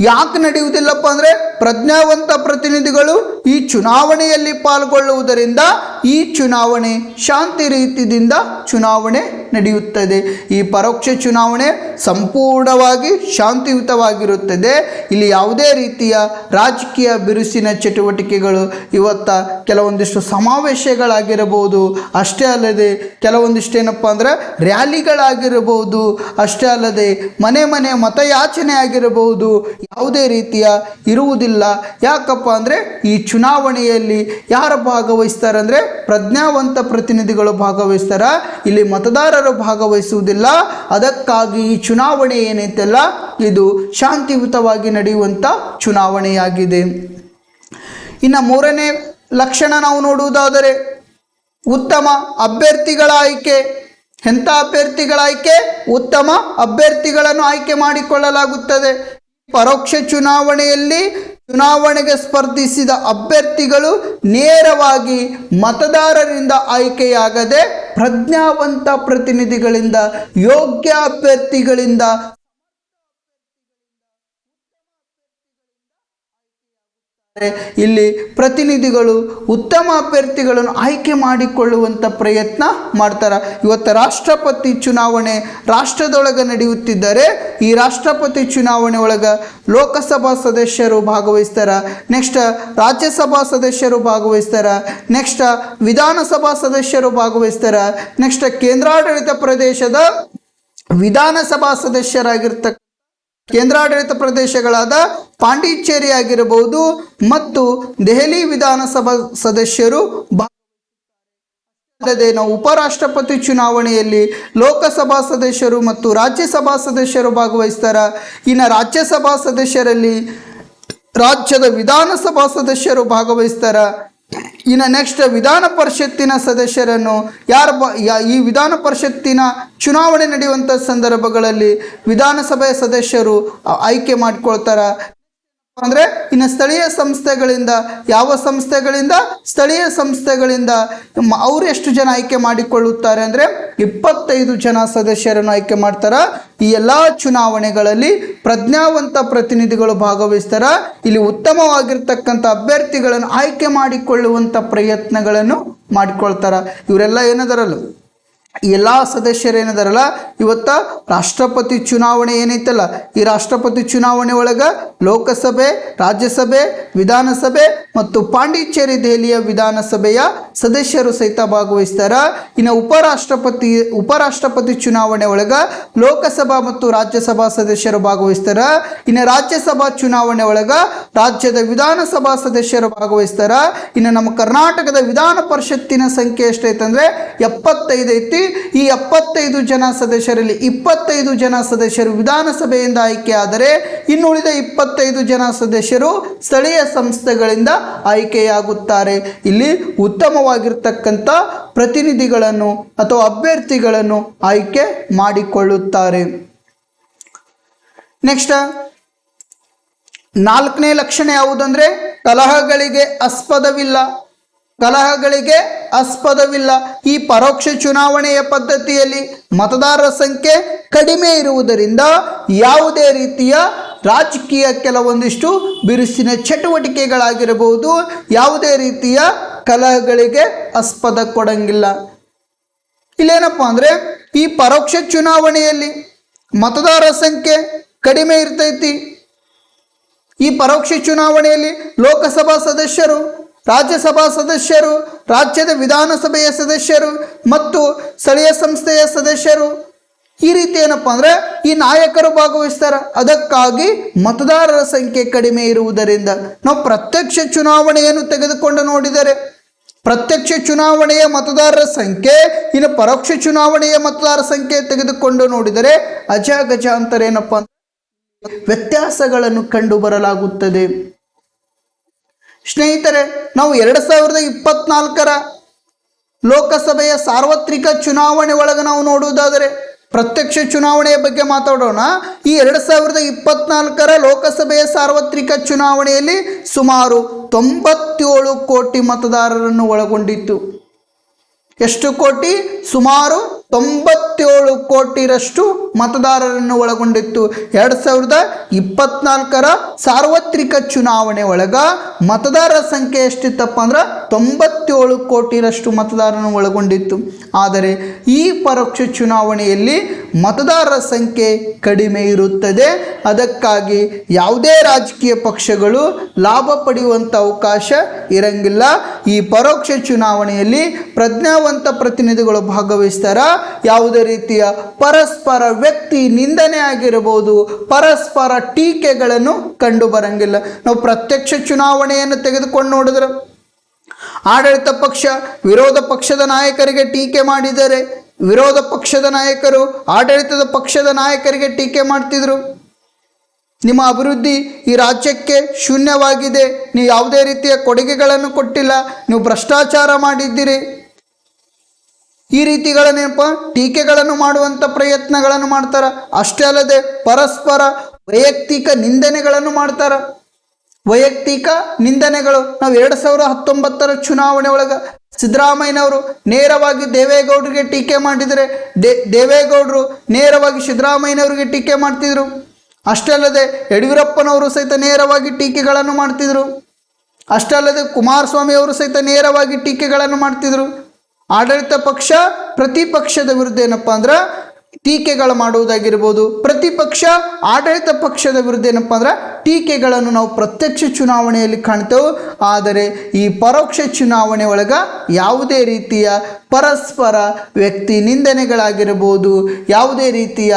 Speaker 1: ಯಾಕೆ ನಡೆಯುವುದಿಲ್ಲಪ್ಪ ಅಂದರೆ ಪ್ರಜ್ಞಾವಂತ ಪ್ರತಿನಿಧಿಗಳು ಈ ಚುನಾವಣೆಯಲ್ಲಿ ಪಾಲ್ಗೊಳ್ಳುವುದರಿಂದ ಈ ಚುನಾವಣೆ ಶಾಂತಿ ರೀತಿಯಿಂದ ಚುನಾವಣೆ ನಡೆಯುತ್ತದೆ. ಈ ಪರೋಕ್ಷ ಚುನಾವಣೆ ಸಂಪೂರ್ಣವಾಗಿ ಶಾಂತಿಯುತವಾಗಿರುತ್ತದೆ. ಇಲ್ಲಿ ಯಾವುದೇ ರೀತಿಯ ರಾಜಕೀಯ ಬಿರುಸಿನ ಚಟುವಟಿಕೆಗಳು ಇವತ್ತ ಕೆಲವೊಂದಿಷ್ಟು ಸಮಾವೇಶಗಳಾಗಿರಬಹುದು, ಅಷ್ಟೇ ಅಲ್ಲದೆ ಕೆಲವೊಂದಿಷ್ಟು ಏನಪ್ಪ ಅಂದ್ರೆ ರ್ಯಾಲಿಗಳಾಗಿರಬಹುದು, ಅಷ್ಟೇ ಅಲ್ಲದೆ ಮನೆ ಮನೆ ಮತಯಾಚನೆ ಆಗಿರಬಹುದು, ಯಾವುದೇ ರೀತಿಯ ಇರುವುದಿಲ್ಲ. ಯಾಕಪ್ಪ ಅಂದರೆ ಈ ಚುನಾವಣೆಯಲ್ಲಿ ಯಾರು ಭಾಗವಹಿಸ್ತಾರೆ ಅಂದರೆ ಪ್ರಜ್ಞಾವಂತ ಪ್ರತಿನಿಧಿಗಳು ಭಾಗವಹಿಸ್ತಾರ, ಇಲ್ಲಿ ಮತದಾರರು ಭಾಗವಹಿಸುವುದಿಲ್ಲ. ಅದಕ್ಕಾಗಿ ಈ ಚುನಾವಣೆ ಏನೈತಲ್ಲ, ಇದು ಶಾಂತಿಯುತವಾಗಿ ನಡೆಯುವಂಥ ಚುನಾವಣೆಯಾಗಿದೆ. ಇನ್ನು ಮೂರನೇ ಲಕ್ಷಣ ನಾವು ನೋಡುವುದಾದರೆ ಉತ್ತಮ ಅಭ್ಯರ್ಥಿಗಳ ಆಯ್ಕೆ. ಎಂಥ ಅಭ್ಯರ್ಥಿಗಳ ಆಯ್ಕೆ? ಉತ್ತಮ ಅಭ್ಯರ್ಥಿಗಳನ್ನು ಆಯ್ಕೆ ಮಾಡಿಕೊಳ್ಳಲಾಗುತ್ತದೆ. ಪರೋಕ್ಷ ಚುನಾವಣೆಯಲ್ಲಿ ಚುನಾವಣೆಗೆ ಸ್ಪರ್ಧಿಸಿದ ಅಭ್ಯರ್ಥಿಗಳು ನೇರವಾಗಿ ಮತದಾರರಿಂದ ಆಯ್ಕೆಯಾಗದೆ ಪ್ರಜ್ಞಾವಂತ ಪ್ರತಿನಿಧಿಗಳಿಂದ ಯೋಗ್ಯ ಅಭ್ಯರ್ಥಿಗಳಿಂದ ಇಲ್ಲಿ ಪ್ರತಿನಿಧಿಗಳು ಉತ್ತಮ ಅಭ್ಯರ್ಥಿಗಳನ್ನು ಆಯ್ಕೆ ಮಾಡಿಕೊಳ್ಳುವಂಥ ಪ್ರಯತ್ನ ಮಾಡ್ತಾರೆ. ಇವತ್ತು ರಾಷ್ಟ್ರಪತಿ ಚುನಾವಣೆ ರಾಷ್ಟ್ರದೊಳಗೆ ನಡೆಯುತ್ತಿದ್ದರೆ ಈ ರಾಷ್ಟ್ರಪತಿ ಚುನಾವಣೆ ಒಳಗೆ ಲೋಕಸಭಾ ಸದಸ್ಯರು ಭಾಗವಹಿಸ್ತಾರ. ನೆಕ್ಸ್ಟ್ ರಾಜ್ಯಸಭಾ ಸದಸ್ಯರು ಭಾಗವಹಿಸ್ತಾರ. ನೆಕ್ಸ್ಟ್ ವಿಧಾನಸಭಾ ಸದಸ್ಯರು ಭಾಗವಹಿಸ್ತಾರ. ನೆಕ್ಸ್ಟ್ ಕೇಂದ್ರಾಡಳಿತ ಪ್ರದೇಶದ ವಿಧಾನಸಭಾ ಸದಸ್ಯರಾಗಿರ್ತಕ್ಕ ಕೇಂದ್ರಾಡಳಿತ ಪ್ರದೇಶಗಳಾದ ಪಾಂಡಿಚೇರಿ ಆಗಿರಬಹುದು ಮತ್ತು ದೆಹಲಿ ವಿಧಾನಸಭಾ ಸದಸ್ಯರು ಅಲ್ಲದೆ ನಾವು ಉಪರಾಷ್ಟ್ರಪತಿ ಚುನಾವಣೆಯಲ್ಲಿ ಲೋಕಸಭಾ ಸದಸ್ಯರು ಮತ್ತು ರಾಜ್ಯಸಭಾ ಸದಸ್ಯರು ಭಾಗವಹಿಸ್ತಾರೆ. ಇನ್ನು ರಾಜ್ಯಸಭಾ ಸದಸ್ಯರಲ್ಲಿ ರಾಜ್ಯದ ವಿಧಾನಸಭಾ ಸದಸ್ಯರು ಭಾಗವಹಿಸ್ತಾರ. ಇನ್ನು ನೆಕ್ಸ್ಟ್ ವಿಧಾನ ಪರಿಷತ್ತಿನ ಸದಸ್ಯರನ್ನು ಯಾರು ಈ ವಿಧಾನ ಪರಿಷತ್ತಿನ ಚುನಾವಣೆ ನಡೆಯುವಂಥ ಸಂದರ್ಭಗಳಲ್ಲಿ ವಿಧಾನಸಭೆಯ ಸದಸ್ಯರು ಆಯ್ಕೆ ಮಾಡ್ಕೊಳ್ತಾರೆ. ಅಂದರೆ ಇನ್ನು ಸ್ಥಳೀಯ ಸಂಸ್ಥೆಗಳಿಂದ, ಯಾವ ಸಂಸ್ಥೆಗಳಿಂದ? ಸ್ಥಳೀಯ ಸಂಸ್ಥೆಗಳಿಂದ ಮ- ಅವ್ರು ಎಷ್ಟು ಜನ ಆಯ್ಕೆ ಮಾಡಿಕೊಳ್ಳುತ್ತಾರೆ ಅಂದ್ರೆ ಇಪ್ಪತ್ತೈದು ಜನ ಸದಸ್ಯರನ್ನು ಆಯ್ಕೆ ಮಾಡ್ತಾರ. ಈ ಎಲ್ಲಾ ಚುನಾವಣೆಗಳಲ್ಲಿ ಪ್ರಜ್ಞಾವಂತ ಪ್ರತಿನಿಧಿಗಳು ಭಾಗವಹಿಸ್ತಾರ. ಇಲ್ಲಿ ಉತ್ತಮವಾಗಿರ್ತಕ್ಕಂಥ ಅಭ್ಯರ್ಥಿಗಳನ್ನು ಆಯ್ಕೆ ಮಾಡಿಕೊಳ್ಳುವಂಥ ಪ್ರಯತ್ನಗಳನ್ನು ಮಾಡಿಕೊಳ್ತಾರ. ಇವರೆಲ್ಲ ಏನದರಲ್ಲ? ಎಲ್ಲ ಸದಸ್ಯರು ಏನಿದಾರಲ್ಲ, ಇವತ್ತ ರಾಷ್ಟ್ರಪತಿ ಚುನಾವಣೆ ಏನೈತಲ್ಲ ಈ ರಾಷ್ಟ್ರಪತಿ ಚುನಾವಣೆ ಒಳಗ ಲೋಕಸಭೆ, ರಾಜ್ಯಸಭೆ, ವಿಧಾನಸಭೆ ಮತ್ತು ಪಾಂಡಿಚೇರಿ ದೆಹಲಿಯ ವಿಧಾನಸಭೆಯ ಸದಸ್ಯರು ಸಹಿತ ಭಾಗವಹಿಸ್ತಾರ. ಇನ್ನು ಉಪರಾಷ್ಟ್ರಪತಿ ಉಪರಾಷ್ಟ್ರಪತಿ ಚುನಾವಣೆ ಒಳಗ ಲೋಕಸಭಾ ಮತ್ತು ರಾಜ್ಯಸಭಾ ಸದಸ್ಯರು ಭಾಗವಹಿಸ್ತಾರ. ಇನ್ನು ರಾಜ್ಯಸಭಾ ಚುನಾವಣೆ ಒಳಗ ರಾಜ್ಯದ ವಿಧಾನಸಭಾ ಸದಸ್ಯರು ಭಾಗವಹಿಸ್ತಾರ. ಇನ್ನು ನಮ್ಮ ಕರ್ನಾಟಕದ ವಿಧಾನ ಪರಿಷತ್ತಿನ ಸಂಖ್ಯೆ ಎಷ್ಟೈತಂದ್ರೆ, ಎಪ್ಪತ್ತೈದು ಐತಿ. ಈ ಎಪ್ಪತ್ತೈದು ಜನ ಸದಸ್ಯರಲ್ಲಿ ಇಪ್ಪತ್ತೈದು ಜನ ಸದಸ್ಯರು ವಿಧಾನಸಭೆಯಿಂದ ಆಯ್ಕೆಯಾದರೆ ಇನ್ನುಳಿದ ಇಪ್ಪತ್ತೈದು ಜನ ಸದಸ್ಯರು ಸ್ಥಳೀಯ ಸಂಸ್ಥೆಗಳಿಂದ ಆಯ್ಕೆಯಾಗುತ್ತಾರೆ. ಇಲ್ಲಿ ಉತ್ತಮವಾಗಿರ್ತಕ್ಕಂಥ ಪ್ರತಿನಿಧಿಗಳನ್ನು ಅಥವಾ ಅಭ್ಯರ್ಥಿಗಳನ್ನು ಆಯ್ಕೆ ಮಾಡಿಕೊಳ್ಳುತ್ತಾರೆ. ನೆಕ್ಸ್ಟ್, ನಾಲ್ಕನೇ ಲಕ್ಷಣ ಯಾವುದಂದ್ರೆ ಕಲಹಗಳಿಗೆ ಆಸ್ಪದವಿಲ್ಲ. ಕಲಹಗಳಿಗೆ ಆಸ್ಪದವಿಲ್ಲ. ಈ ಪರೋಕ್ಷ ಚುನಾವಣೆಯ ಪದ್ಧತಿಯಲ್ಲಿ ಮತದಾರರ ಸಂಖ್ಯೆ ಕಡಿಮೆ ಇರುವುದರಿಂದ ಯಾವುದೇ ರೀತಿಯ ರಾಜಕೀಯ ಕೆಲವೊಂದಿಷ್ಟು ಬಿರುಸಿನ ಚಟುವಟಿಕೆಗಳಾಗಿರಬಹುದು. ಯಾವುದೇ ರೀತಿಯ ಕಲಹಗಳಿಗೆ ಆಸ್ಪದ ಕೊಡಂಗಿಲ್ಲ. ಇಲ್ಲೇನಪ್ಪ ಅಂದರೆ ಈ ಪರೋಕ್ಷ ಚುನಾವಣೆಯಲ್ಲಿ ಮತದಾರರ ಸಂಖ್ಯೆ ಕಡಿಮೆ ಇರ್ತೈತಿ. ಈ ಪರೋಕ್ಷ ಚುನಾವಣೆಯಲ್ಲಿ ಲೋಕಸಭಾ ಸದಸ್ಯರು ರಾಜ್ಯಸಭಾ ಸದಸ್ಯರು, ರಾಜ್ಯದ ವಿಧಾನಸಭೆಯ ಸದಸ್ಯರು ಮತ್ತು ಸ್ಥಳೀಯ ಸಂಸ್ಥೆಯ ಸದಸ್ಯರು. ಈ ರೀತಿ ಏನಪ್ಪ ಅಂದರೆ ಈ ನಾಯಕರು ಭಾಗವಹಿಸ್ತಾರೆ. ಅದಕ್ಕಾಗಿ ಮತದಾರರ ಸಂಖ್ಯೆ ಕಡಿಮೆ ಇರುವುದರಿಂದ ನಾವು ಪ್ರತ್ಯಕ್ಷ ಚುನಾವಣೆಯನ್ನು ತೆಗೆದುಕೊಂಡು ನೋಡಿದರೆ ಪ್ರತ್ಯಕ್ಷ ಚುನಾವಣೆಯ ಮತದಾರರ ಸಂಖ್ಯೆ, ಇನ್ನು ಪರೋಕ್ಷ ಚುನಾವಣೆಯ ಮತದಾರರ ಸಂಖ್ಯೆ ತೆಗೆದುಕೊಂಡು ನೋಡಿದರೆ ಅಜಗಜಾಂತರ ಏನಪ್ಪ ಅಂದ್ರೆ ವ್ಯತ್ಯಾಸಗಳನ್ನು ಕಂಡು ಬರಲಾಗುತ್ತದೆ ಸ್ನೇಹಿತರೆ, ನಾವು ಎರಡು ಸಾವಿರದ ಇಪ್ಪತ್ನಾಲ್ಕರ ಲೋಕಸಭೆಯ ಸಾರ್ವತ್ರಿಕ ಚುನಾವಣೆ ಒಳಗೆ ನಾವು ನೋಡುವುದಾದರೆ, ಪ್ರತ್ಯಕ್ಷ ಚುನಾವಣೆಯ ಬಗ್ಗೆ ಮಾತಾಡೋಣ. ಈ ಎರಡು ಸಾವಿರದ ಇಪ್ಪತ್ನಾಲ್ಕರ ಲೋಕಸಭೆಯ ಸಾರ್ವತ್ರಿಕ ಚುನಾವಣೆಯಲ್ಲಿ ಸುಮಾರು ತೊಂಬತ್ತೇಳು ಕೋಟಿ ಮತದಾರರನ್ನು ಒಳಗೊಂಡಿತ್ತು. ಎಷ್ಟು ಕೋಟಿ? ಸುಮಾರು ತೊಂಬತ್ತೇಳು ಕೋಟಿರಷ್ಟು ಮತದಾರರನ್ನು ಒಳಗೊಂಡಿತ್ತು. ಎರಡು ಸಾವಿರದ ಇಪ್ಪತ್ನಾಲ್ಕರ ಸಾರ್ವತ್ರಿಕ ಚುನಾವಣೆ ಒಳಗ ಮತದಾರರ ಸಂಖ್ಯೆ ಎಷ್ಟಿತ್ತಪ್ಪ ಅಂದ್ರೆ ತೊಂಬತ್ತೇಳು ಕೋಟಿರಷ್ಟು ಮತದಾರರನ್ನು ಒಳಗೊಂಡಿತ್ತು. ಆದರೆ ಈ ಪರೋಕ್ಷ ಚುನಾವಣೆಯಲ್ಲಿ ಮತದಾರರ ಸಂಖ್ಯೆ ಕಡಿಮೆ ಇರುತ್ತದೆ. ಅದಕ್ಕಾಗಿ ಯಾವುದೇ ರಾಜಕೀಯ ಪಕ್ಷಗಳು ಲಾಭ ಪಡೆಯುವಂಥ ಅವಕಾಶ ಇರಂಗಿಲ್ಲ. ಈ ಪರೋಕ್ಷ ಚುನಾವಣೆಯಲ್ಲಿ ಪ್ರಜ್ಞಾವಂತ ಪ್ರತಿನಿಧಿಗಳು ಭಾಗವಹಿಸ್ತಾರ. ಯಾವುದೇ ರೀತಿಯ ಪರಸ್ಪರ ವ್ಯಕ್ತಿ ನಿಂದನೆ ಆಗಿರಬಹುದು, ಪರಸ್ಪರ ಟೀಕೆಗಳನ್ನು ಕಂಡು ಬರಂಗಿಲ್ಲ. ನಾವು ಪ್ರತ್ಯಕ್ಷ ಚುನಾವಣೆಯನ್ನು ತೆಗೆದುಕೊಂಡು ನೋಡಿದ್ರೆ, ಆಡಳಿತ ಪಕ್ಷ, ವಿರೋಧ ಪಕ್ಷದ ನಾಯಕರಿಗೆ ಟೀಕೆ ಮಾಡಿದರೆ, ವಿರೋಧ ಪಕ್ಷದ ನಾಯಕರು ಆಡಳಿತದ ಪಕ್ಷದ ನಾಯಕರಿಗೆ ಟೀಕೆ ಮಾಡ್ತಿದ್ರು. ನಿಮ್ಮ ಅಭಿವೃದ್ಧಿ ಈ ರಾಜ್ಯಕ್ಕೆ ಶೂನ್ಯವಾಗಿದೆ, ನೀವು ಯಾವುದೇ ರೀತಿಯ ಕೊಡುಗೆಗಳನ್ನು ಕೊಟ್ಟಿಲ್ಲ, ನೀವು ಭ್ರಷ್ಟಾಚಾರ ಮಾಡಿದ್ದೀರಿ. ಈ ರೀತಿಗಳನ್ನೇನಪ್ಪ? ಟೀಕೆಗಳನ್ನು ಮಾಡುವಂಥ ಪ್ರಯತ್ನಗಳನ್ನು ಮಾಡ್ತಾರೆ. ಅಷ್ಟೇ ಅಲ್ಲದೆ ಪರಸ್ಪರ ವೈಯಕ್ತಿಕ ನಿಂದನೆಗಳನ್ನು ಮಾಡ್ತಾರೆ. ವೈಯಕ್ತಿಕ ನಿಂದನೆಗಳು. ನಾವು ಎರಡು ಸಾವಿರ ಹತ್ತೊಂಬತ್ತರ ಚುನಾವಣೆ ಒಳಗೆ ಸಿದ್ದರಾಮಯ್ಯನವರು ನೇರವಾಗಿ ದೇವೇಗೌಡರಿಗೆ ಟೀಕೆ ಮಾಡಿದರೆ ದೇವೇಗೌಡರು ನೇರವಾಗಿ ಸಿದ್ದರಾಮಯ್ಯನವರಿಗೆ ಟೀಕೆ ಮಾಡ್ತಿದ್ರು. ಅಷ್ಟೇ ಅಲ್ಲದೆ ಯಡಿಯೂರಪ್ಪನವರು ಸಹಿತ ನೇರವಾಗಿ ಟೀಕೆಗಳನ್ನು ಮಾಡ್ತಿದ್ರು. ಅಷ್ಟೇ ಅಲ್ಲದೆ ಕುಮಾರಸ್ವಾಮಿ ಅವರು ಸಹಿತ ನೇರವಾಗಿ ಟೀಕೆಗಳನ್ನು ಮಾಡ್ತಿದ್ರು. ಆಡಳಿತ ಪಕ್ಷ ಪ್ರತಿಪಕ್ಷದ ವಿರುದ್ಧ ಏನಪ್ಪ ಅಂದ್ರೆ ಟೀಕೆಗಳು ಮಾಡುವುದಾಗಿರ್ಬೋದು. ಪ್ರತಿಪಕ್ಷ ಆಡಳಿತ ಪಕ್ಷದ ವಿರುದ್ಧ ಏನಪ್ಪ ಅಂದ್ರೆ ಟೀಕೆಗಳನ್ನು ನಾವು ಪ್ರತ್ಯಕ್ಷ ಚುನಾವಣೆಯಲ್ಲಿ ಕಾಣ್ತೇವೆ. ಆದರೆ ಈ ಪರೋಕ್ಷ ಚುನಾವಣೆ ಒಳಗೆ ಯಾವುದೇ ರೀತಿಯ ಪರಸ್ಪರ ವ್ಯಕ್ತಿ ನಿಂದನೆಗಳಾಗಿರ್ಬೋದು, ಯಾವುದೇ ರೀತಿಯ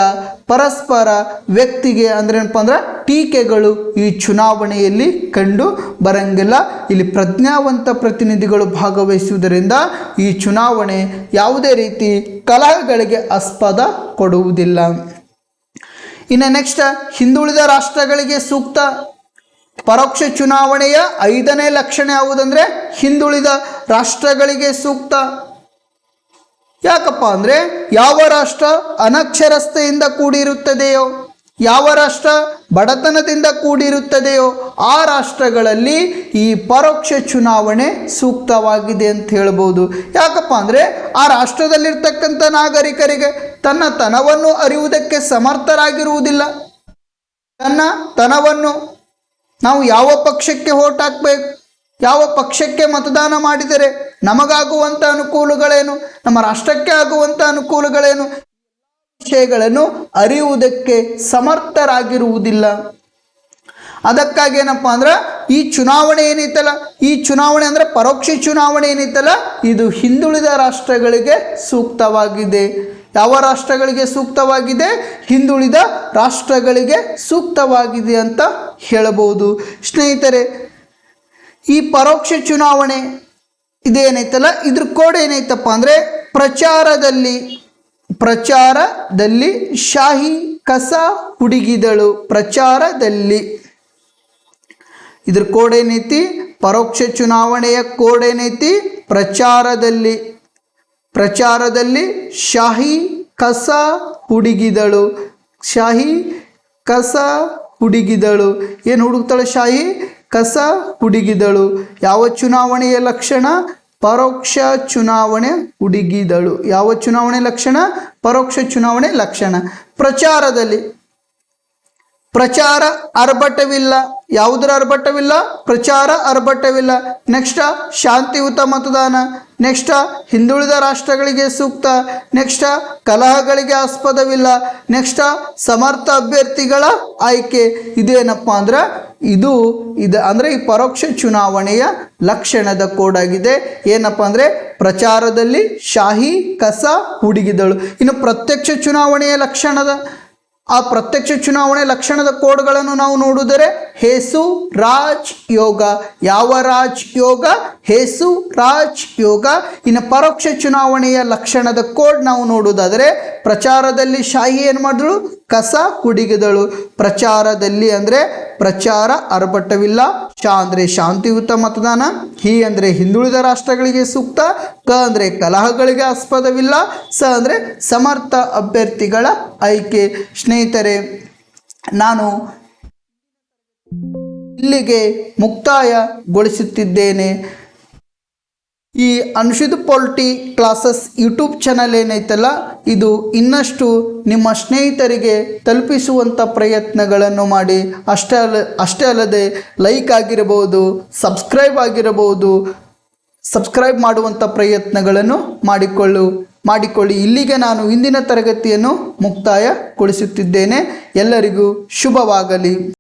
Speaker 1: ಪರಸ್ಪರ ವ್ಯಕ್ತಿಗೆ ಅಂದ್ರೆ ಏನಪ್ಪ ಅಂದ್ರೆ ಟೀಕೆಗಳು ಈ ಚುನಾವಣೆಯಲ್ಲಿ ಕಂಡು ಬರಂಗಿಲ್ಲ. ಇಲ್ಲಿ ಪ್ರಜ್ಞಾವಂತ ಪ್ರತಿನಿಧಿಗಳು ಭಾಗವಹಿಸುವುದರಿಂದ ಈ ಚುನಾವಣೆ ಯಾವುದೇ ರೀತಿ ಕಲಹಗಳಿಗೆ ಆಸ್ಪದ ಕೊಡುವುದಿಲ್ಲ. ಇನ್ನು ನೆಕ್ಸ್ಟ್ ಹಿಂದುಳಿದ ರಾಷ್ಟ್ರಗಳಿಗೆ ಸೂಕ್ತ ಪರೋಕ್ಷ ಚುನಾವಣೆಯ ಐದನೇ ಲಕ್ಷಣ ಯಾವುದಂದ್ರೆ ಹಿಂದುಳಿದ ರಾಷ್ಟ್ರಗಳಿಗೆ ಸೂಕ್ತ ಯಾಕಪ್ಪ ಅಂದರೆ ಯಾವ ರಾಷ್ಟ್ರ ಅನಕ್ಷರಸ್ಥೆಯಿಂದ ಕೂಡಿರುತ್ತದೆಯೋ, ಯಾವ ರಾಷ್ಟ್ರ ಬಡತನದಿಂದ ಕೂಡಿರುತ್ತದೆಯೋ, ಆ ರಾಷ್ಟ್ರಗಳಲ್ಲಿ ಈ ಪರೋಕ್ಷ ಚುನಾವಣೆ ಸೂಕ್ತವಾಗಿದೆ ಅಂತ ಹೇಳ್ಬೋದು. ಯಾಕಪ್ಪ ಅಂದರೆ ಆ ರಾಷ್ಟ್ರದಲ್ಲಿರ್ತಕ್ಕಂಥ ನಾಗರಿಕರಿಗೆ ತನ್ನ ತನವನ್ನು ಅರಿಯುವುದಕ್ಕೆ ಸಮರ್ಥರಾಗಿರುವುದಿಲ್ಲ. ತನ್ನ ತನವನ್ನು ನಾವು ಯಾವ ಪಕ್ಷಕ್ಕೆ ಓಟ್ ಹಾಕಬೇಕು, ಯಾವ ಪಕ್ಷಕ್ಕೆ ಮತದಾನ ಮಾಡಿದರೆ ನಮಗಾಗುವಂಥ ಅನುಕೂಲಗಳೇನು? ನಮ್ಮ ರಾಷ್ಟ್ರಕ್ಕೆ ಆಗುವಂಥ ಅನುಕೂಲಗಳೇನು? ವಿಷಯಗಳನ್ನು ಅರಿಯುವುದಕ್ಕೆ ಸಮರ್ಥರಾಗಿರುವುದಿಲ್ಲ. ಅದಕ್ಕಾಗಿ ಏನಪ್ಪ ಅಂದ್ರೆ, ಈ ಚುನಾವಣೆ ಏನಿತ್ತಲ್ಲ, ಈ ಚುನಾವಣೆ ಅಂದ್ರೆ ಪರೋಕ್ಷ ಚುನಾವಣೆ ಏನಿತ್ತಲ್ಲ, ಇದು ಹಿಂದುಳಿದ ರಾಷ್ಟ್ರಗಳಿಗೆ ಸೂಕ್ತವಾಗಿದೆ. ಯಾವ ರಾಷ್ಟ್ರಗಳಿಗೆ ಸೂಕ್ತವಾಗಿದೆ? ಹಿಂದುಳಿದ ರಾಷ್ಟ್ರಗಳಿಗೆ ಸೂಕ್ತವಾಗಿದೆ ಅಂತ ಹೇಳಬಹುದು ಸ್ನೇಹಿತರೆ, ಈ ಪರೋಕ್ಷ ಚುನಾವಣೆ ಇದೇನೈತಲ್ಲ? ಇದ್ರ ಕೋಡ್ ಏನೈತಪ್ಪ ಅಂದರೆ ಪ್ರಚಾರದಲ್ಲಿ ಪ್ರಚಾರದಲ್ಲಿ ಶಾಹಿ ಕಸ ಹುಡುಗಿದಳು, ಪ್ರಚಾರದಲ್ಲಿ. ಇದ್ರ ಕೋಡ್ ಏನೈತಿ? ಪರೋಕ್ಷ ಚುನಾವಣೆಯ ಕೋಡ್ ಏನೈತಿ? ಪ್ರಚಾರದಲ್ಲಿ. ಪ್ರಚಾರದಲ್ಲಿ ಶಾಹಿ ಕಸ ಹುಡುಗಿದಳು, ಶಾಹಿ ಕಸ ಹುಡುಗಿದಳು. ಏನು ಹುಡುಕ್ತಾಳೆ ಶಾಹಿ? ಕಸ ಹುಡುಗಿದಳು. ಯಾವ ಚುನಾವಣೆಯ ಲಕ್ಷಣ? ಪರೋಕ್ಷ ಚುನಾವಣೆ ಹುಡುಗಿದಳು. ಯಾವ ಚುನಾವಣೆ ಲಕ್ಷಣ? ಪರೋಕ್ಷ ಚುನಾವಣೆ ಲಕ್ಷಣ. ಪ್ರಚಾರದಲ್ಲಿ. ಪ್ರಚಾರ ಅರ್ಭಟವಿಲ್ಲ ಯಾವುದರ ಅರ್ಭಟವಿಲ್ಲ ಪ್ರಚಾರ ಅರ್ಭಟವಿಲ್ಲ ನೆಕ್ಸ್ಟ್ ಶಾಂತಿಯುತ ಮತದಾನ. ನೆಕ್ಸ್ಟ್ ಹಿಂದುಳಿದ ರಾಷ್ಟ್ರಗಳಿಗೆ ಸೂಕ್ತ, ನೆಕ್ಸ್ಟ್ ಕಲಹಗಳಿಗೆ ಆಸ್ಪದವಿಲ್ಲ, ನೆಕ್ಸ್ಟ್ ಸಮರ್ಥ ಅಭ್ಯರ್ಥಿಗಳ ಆಯ್ಕೆ ಇದೇನಪ್ಪ ಅಂದ್ರೆ ಇದು ಇದು ಅಂದರೆ ಈ ಪರೋಕ್ಷ ಚುನಾವಣೆಯ ಲಕ್ಷಣದ ಕೋಡ್ ಆಗಿದೆ ಏನಪ್ಪ ಅಂದರೆ ಪ್ರಚಾರದಲ್ಲಿ ಶಾಹಿ ಕಸ ಹುಡುಗಿದಳು. ಇನ್ನು ಪ್ರತ್ಯಕ್ಷ ಚುನಾವಣೆಯ ಲಕ್ಷಣದ ಆ ಪ್ರತ್ಯಕ್ಷ ಚುನಾವಣೆ ಲಕ್ಷಣದ ಕೋಡ್ಗಳನ್ನು ನಾವು ನೋಡಿದರೆ ಹೇಸು ರಾಜ್ ಯೋಗ. ಯಾವ ರಾಜ್ ಯೋಗ? ಹೇಸು ರಾಜ್ ಯೋಗ. ಇನ್ನು ಪರೋಕ್ಷ ಚುನಾವಣೆಯ ಲಕ್ಷಣದ ಕೋಡ್ ನಾವು ನೋಡುವುದಾದರೆ ಪ್ರಚಾರದಲ್ಲಿ ಶಾಹಿ ಏನು ಮಾಡಿದಳು? ಕಸ ಕುಡಿಗಿದಳು. ಪ್ರಚಾರದಲ್ಲಿ ಅಂದರೆ ಪ್ರಚಾರ ಅರ್ಭಟವಿಲ್ಲ. ಶಾ ಅಂದರೆ ಶಾಂತಿಯುತ ಮತದಾನ. ಹಿ ಅಂದರೆ ಹಿಂದುಳಿದ ರಾಷ್ಟ್ರಗಳಿಗೆ ಸೂಕ್ತ. ಕ ಅಂದರೆ ಕಲಹಗಳಿಗೆ ಆಸ್ಪದವಿಲ್ಲ, ಸ ಅಂದರೆ ಸಮರ್ಥ ಅಭ್ಯರ್ಥಿಗಳ ಆಯ್ಕೆ. ಸ್ನೇಹಿತರೆ, ನಾನು ಇಲ್ಲಿಗೆ ಮುಕ್ತಾಯಗೊಳಿಸುತ್ತಿದ್ದೇನೆ. ಈ ಅನುಷಿದ್ ಪೊಲ್ಟಿ ಕ್ಲಾಸಸ್ ಯೂಟ್ಯೂಬ್ ಚಾನಲ್ ಏನೈತಲ್ಲ, ಇದು ಇನ್ನಷ್ಟು ನಿಮ್ಮ ಸ್ನೇಹಿತರಿಗೆ ತಲುಪಿಸುವಂಥ ಪ್ರಯತ್ನಗಳನ್ನು ಮಾಡಿ. ಅಷ್ಟೇ ಅಲ್ಲ, ಅಷ್ಟೇ ಅಲ್ಲದೆ ಲೈಕ್ ಆಗಿರಬಹುದು ಸಬ್ಸ್ಕ್ರೈಬ್ ಆಗಿರಬಹುದು ಸಬ್ಸ್ಕ್ರೈಬ್ ಮಾಡುವಂಥ ಪ್ರಯತ್ನಗಳನ್ನು ಮಾಡಿಕೊಳ್ಳು ಮಾಡಿಕೊಳ್ಳಿ. ಇಲ್ಲಿಗೆ ನಾನು ಇಂದಿನ ತರಗತಿಯನ್ನು ಮುಕ್ತಾಯಗೊಳಿಸುತ್ತಿದ್ದೇನೆ. ಎಲ್ಲರಿಗೂ ಶುಭವಾಗಲಿ.